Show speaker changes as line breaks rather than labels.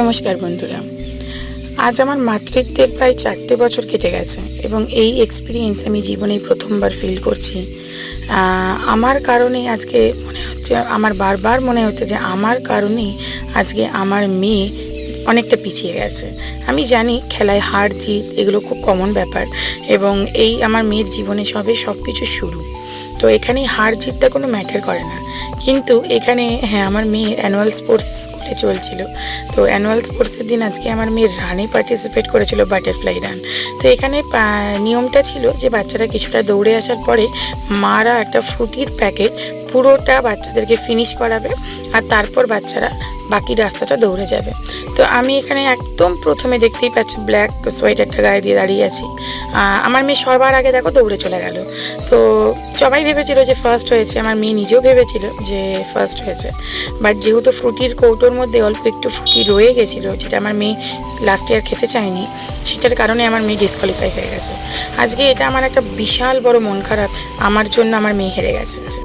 নমস্কার বন্ধুরা। আজ আমার মাতৃত্বের প্রায় চারটে বছর কেটে গেছে এবং এই এক্সপিরিয়েন্স আমি জীবনে প্রথমবার ফিল করছি। আমার কারণে আজকে মনে হচ্ছে, আমার বারবার মনে হচ্ছে যে আমার কারণেই আজকে আমার মেয়ে অনেকটা পিছিয়ে গেছে। আমি জানি খেলায় হার, জিত এগুলো খুব কমন ব্যাপার এবং এই আমার মেয়ের জীবনে সবে সব কিছু শুরু। তো এখানে হার, জিতটা কোনো ম্যাটার করে না। কিন্তু এখানে হ্যাঁ আমার মেয়ের অ্যানুয়াল স্পোর্টস স্কুলে চলছিল। তো অ্যানুয়াল স্পোর্টসের দিন আজকে আমার মেয়ের রানে পার্টিসিপেট করেছিল বাটারফ্লাই রান তো এখানে নিয়মটা ছিল যে বাচ্চারা কিছুটা দৌড়ে আসার পরে মারা একটা ফ্রুটির প্যাকেট পুরোটা বাচ্চাদেরকে ফিনিশ করাবে, আর তারপর বাচ্চারা বাকি রাস্তাটা দৌড়ে যাবে। তো আমি এখানে একদম প্রথমে দেখতেই পাচ্ছি ব্ল্যাক সোয়েটারটা গায়ে দিয়ে দাঁড়িয়ে আছি। আমার মেয়ে সবার আগে দেখো দৌড়ে চলে গেল। তো সবাই ভেবেছিল যে ফার্স্ট হয়েছে, আমার মেয়ে নিজেও ভেবেছিল যে ফার্স্ট হয়েছে। বাট যেহেতু ফ্রুটির কৌটোর মধ্যে অল্প একটু ফ্রুটি রয়ে গেছিল, যেটা আমার মেয়ে লাস্ট ইয়ার খেতে চায়নি, সেটার কারণে আমার মেয়ে ডিসকোয়ালিফাই হয়ে গেছে। আজকে এটা আমার একটা বিশাল বড় মন খারাপ, আমার জন্য আমার মেয়ে হেরে গেছে।